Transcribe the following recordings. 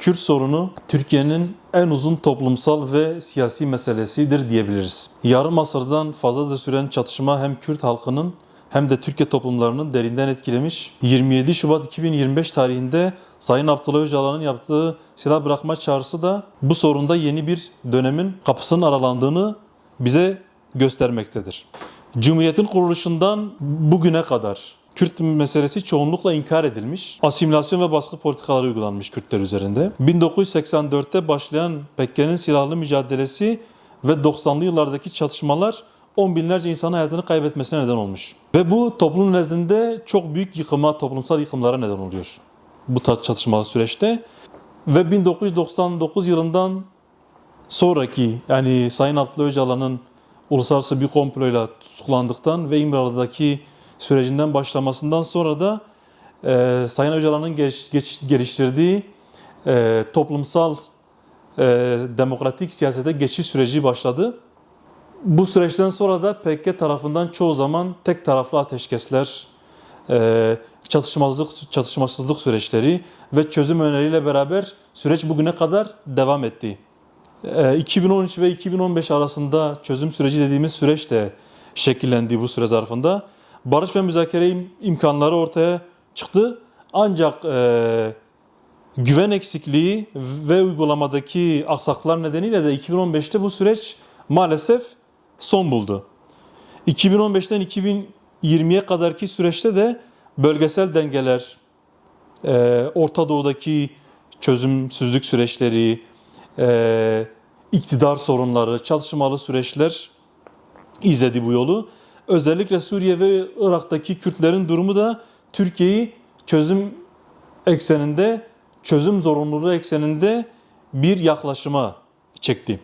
Kürt sorunu Türkiye'nin en uzun toplumsal ve siyasi meselesidir diyebiliriz. Yarım asırdan fazladır süren çatışma hem Kürt halkının hem de Türkiye toplumlarının derinden etkilemiş. 27 Şubat 2025 tarihinde Sayın Abdullah Öcalan'ın yaptığı silah bırakma çağrısı da bu sorunda yeni bir dönemin kapısının aralandığını bize göstermektedir. Cumhuriyetin kuruluşundan bugüne kadar Kürt meselesi çoğunlukla inkar edilmiş. Asimilasyon ve baskı politikaları uygulanmış Kürtler üzerinde. 1984'te başlayan Pekke'nin silahlı mücadelesi ve 90'lı yıllardaki çatışmalar on binlerce insanın hayatını kaybetmesine neden olmuş. Ve bu toplum nezdinde çok büyük yıkıma, toplumsal yıkımlara neden oluyor. Bu çatışmalı süreçte. Ve 1999 yılından sonraki yani Sayın Abdullah Öcalan'ın uluslararası bir komployla tutuklandıktan ve İmralı'daki sürecinden başlamasından sonra da e, Sayın Öcalan'ın geliş- geç- geliştirdiği e, toplumsal e, demokratik siyasete geçiş süreci başladı. Bu süreçten sonra da PKK tarafından çoğu zaman tek taraflı ateşkesler, e, çatışmazlık, çatışmasızlık süreçleri ve çözüm öneriyle beraber süreç bugüne kadar devam etti. E, 2013 ve 2015 arasında çözüm süreci dediğimiz süreç de şekillendi bu süre zarfında. Barış ve müzakere im- imkanları ortaya çıktı. Ancak e, güven eksikliği ve uygulamadaki aksaklıklar nedeniyle de 2015'te bu süreç maalesef son buldu. 2015'ten 2020'ye kadarki süreçte de bölgesel dengeler, e, Orta Doğu'daki çözümsüzlük süreçleri, e, iktidar sorunları, çalışmalı süreçler izledi bu yolu. Özellikle Suriye ve Irak'taki Kürtlerin durumu da Türkiye'yi çözüm ekseninde, çözüm zorunluluğu ekseninde bir yaklaşıma çekti.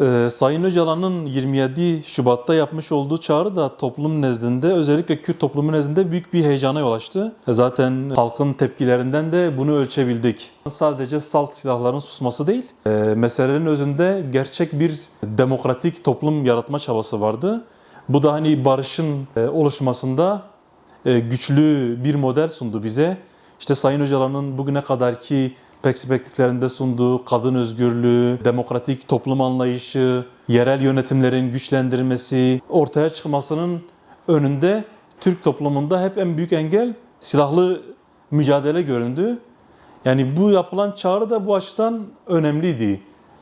Ee, Sayın Öcalan'ın 27 Şubat'ta yapmış olduğu çağrı da toplum nezdinde özellikle Kürt toplumu nezdinde büyük bir heyecana yol açtı. E, Zaten halkın tepkilerinden de bunu ölçebildik. Sadece salt silahların susması değil, e, meselenin özünde gerçek bir demokratik toplum yaratma çabası vardı. Bu da hani barışın e, oluşmasında e, güçlü bir model sundu bize. İşte Sayın Öcalan'ın bugüne kadarki perspektiflerinde sunduğu kadın özgürlüğü, demokratik toplum anlayışı, yerel yönetimlerin güçlendirilmesi, ortaya çıkmasının önünde Türk toplumunda hep en büyük engel silahlı mücadele göründü. Yani bu yapılan çağrı da bu açıdan önemliydi.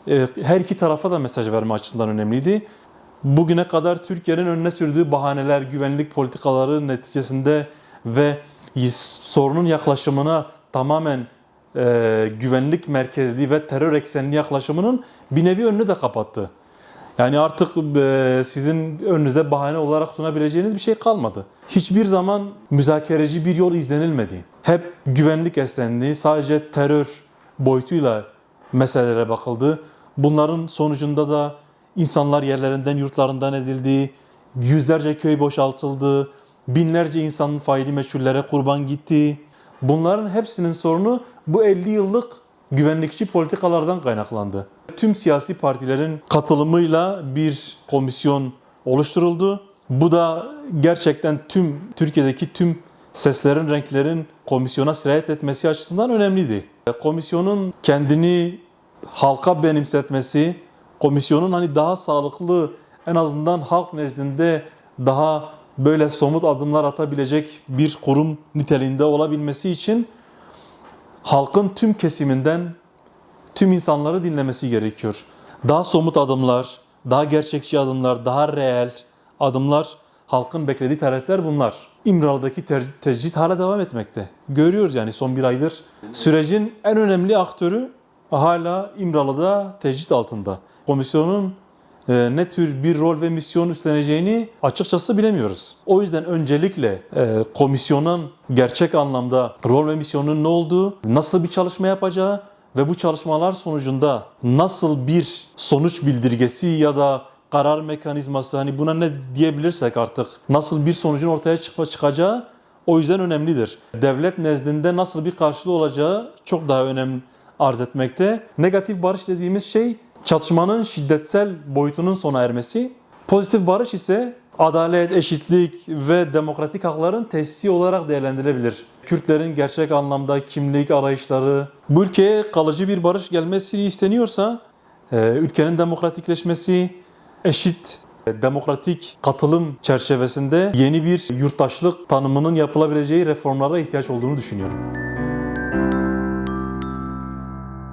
E, Her iki tarafa da mesaj verme açısından önemliydi. Bugüne kadar Türkiye'nin önüne sürdüğü bahaneler, güvenlik politikaları neticesinde ve sorunun yaklaşımına tamamen e, güvenlik merkezli ve terör eksenli yaklaşımının bir nevi önünü de kapattı. Yani artık e, sizin önünüzde bahane olarak sunabileceğiniz bir şey kalmadı. Hiçbir zaman müzakereci bir yol izlenilmedi. Hep güvenlik eksenli, sadece terör boyutuyla meselelere bakıldı. Bunların sonucunda da insanlar yerlerinden, yurtlarından edildi, yüzlerce köy boşaltıldı, binlerce insanın faili meçhullere kurban gitti. Bunların hepsinin sorunu bu 50 yıllık güvenlikçi politikalardan kaynaklandı. Tüm siyasi partilerin katılımıyla bir komisyon oluşturuldu. Bu da gerçekten tüm Türkiye'deki tüm seslerin, renklerin komisyona sirayet etmesi açısından önemliydi. Komisyonun kendini halka benimsetmesi, komisyonun hani daha sağlıklı en azından halk nezdinde daha böyle somut adımlar atabilecek bir kurum niteliğinde olabilmesi için halkın tüm kesiminden tüm insanları dinlemesi gerekiyor. Daha somut adımlar, daha gerçekçi adımlar, daha reel adımlar halkın beklediği talepler bunlar. İmralı'daki ter- tecrit hala devam etmekte. Görüyoruz yani son bir aydır. Sürecin en önemli aktörü hala İmralı'da tecrit altında. Komisyonun e, ne tür bir rol ve misyon üstleneceğini açıkçası bilemiyoruz. O yüzden öncelikle e, komisyonun gerçek anlamda rol ve misyonun ne olduğu, nasıl bir çalışma yapacağı ve bu çalışmalar sonucunda nasıl bir sonuç bildirgesi ya da karar mekanizması hani buna ne diyebilirsek artık nasıl bir sonucun ortaya çık- çıkacağı o yüzden önemlidir. Devlet nezdinde nasıl bir karşılığı olacağı çok daha önem arz etmekte. Negatif barış dediğimiz şey çatışmanın şiddetsel boyutunun sona ermesi. Pozitif barış ise adalet, eşitlik ve demokratik hakların tesisi olarak değerlendirilebilir. Kürtlerin gerçek anlamda kimlik arayışları, bu ülkeye kalıcı bir barış gelmesi isteniyorsa, e, ülkenin demokratikleşmesi, eşit e, demokratik katılım çerçevesinde yeni bir yurttaşlık tanımının yapılabileceği reformlara ihtiyaç olduğunu düşünüyorum.